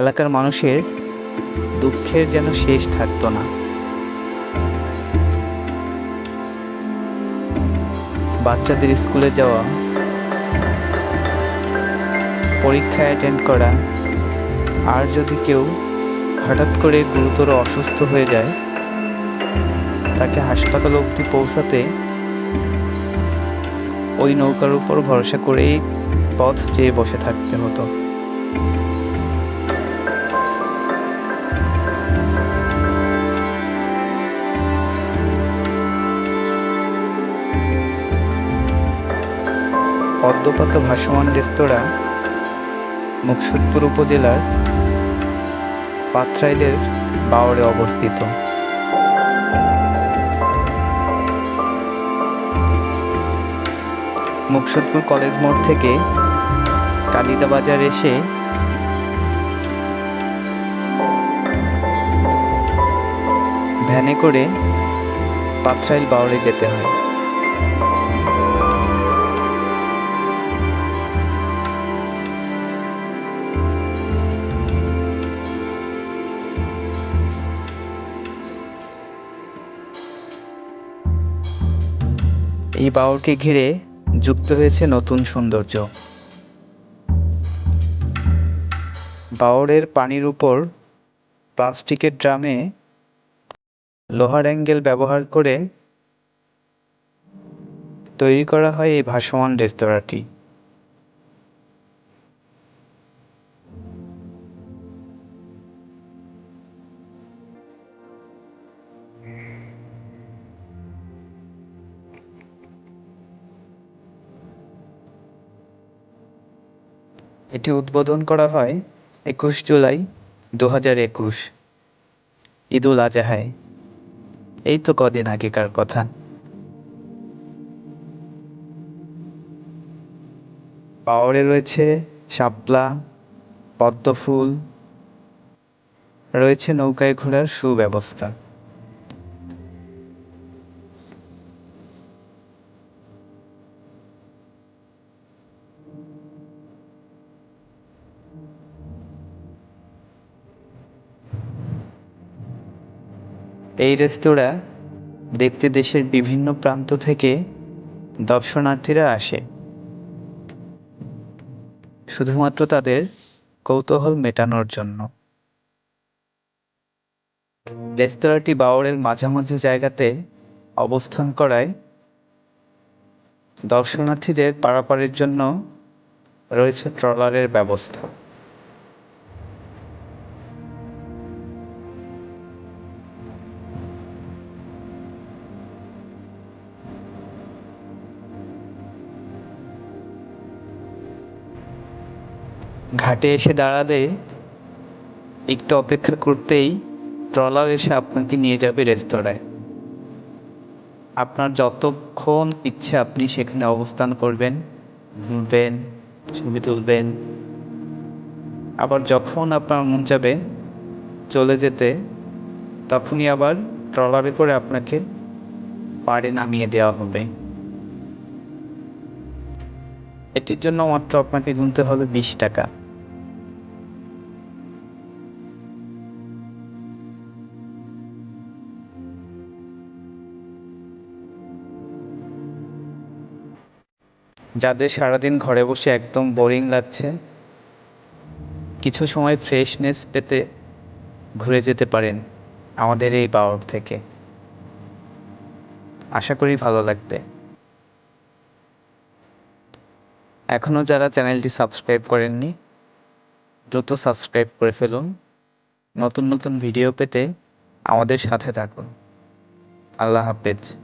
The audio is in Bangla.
এলাকার মানুষের দুঃখের যেন শেষ থাকতো না। বাচ্চাদের স্কুলে যাওয়া পরীক্ষা অ্যাটেন্ড করা, আর যদি কেউ হঠাৎ করে গুরুতর অসুস্থ হয়ে যায়, তাকে হাসপাতাল অবধি পৌঁছাতে ওই নৌকার উপর ভরসা করেই পথ চেয়ে বসে থাকতে হতো। পদ্মপাত ভাসমান রেস্তোরাঁ, মুকসুদপুর উপজেলার পাথরাইলের বাওরে অবস্থিত। মুকসুদপুর কলেজ মোড় থেকে কালিদা বাজার এসে ভ্যানে করে পাথরাইল বাওরে যেতে হয়। এই বাওরকে ঘিরে যুক্ত হয়েছে নতুন সৌন্দর্য। বাউরের পানির উপর প্লাস্টিকের ড্রামে লোহার অ্যাঙ্গেল ব্যবহার করে তৈরি করা হয় এই ভাসমান রেস্তোরাঁটি। এটি উদ্বোধন করা হয় একুশ জুলাই দু হাজার একুশ। ঈদুল আজহায়। এই তো কদিন আগেকার কথা। পাওয়ারে রয়েছে শাপলা পদ্ম ফুল রয়েছে নৌকায় ঘোরার সুব্যবস্থা। এই রেস্তোরাঁ দেখতে দেশের বিভিন্ন প্রান্ত থেকে দর্শনার্থীরা আসে। শুধুমাত্র তাদের কৌতূহল মেটানোর জন্য। রেস্তোরাঁটি বাওরের মাঝামাঝি জায়গাতে অবস্থান করায়। দর্শনার্থীদের পারাপারের জন্য রয়েছে ট্রলারের ব্যবস্থা। ঘাটে এসে দাঁড়ালে একটু অপেক্ষা করতেই ট্রলার এসে আপনাকে নিয়ে যাবে রেস্তোরাঁয়। আপনার যতক্ষণ ইচ্ছে আপনি সেখানে অবস্থান করবেন, ঘুরবেন, ছবি তুলবেন। আবার যখন আপনার মন যাবে চলে যেতে, তখনই আবার ট্রলারে করে আপনাকে পাড়ে নামিয়ে দেওয়া হবে। এটির জন্য মাত্র আপনাকে গুনতে হবে বিশ টাকা। যাদের সারাদিন ঘরে বসে একদম বোরিং লাগছে, কিছু সময় ফ্রেশনেস পেতে ঘুরে যেতে পারেন আমাদের এই পাওয়ার থেকে। আশা করি ভালো লাগবে। এখনও যারা চ্যানেলটি সাবস্ক্রাইব করেননি, দ্রুত সাবস্ক্রাইব করে ফেলুন। নতুন নতুন ভিডিও পেতে আমাদের সাথে থাকুন। আল্লাহ হাফেজ।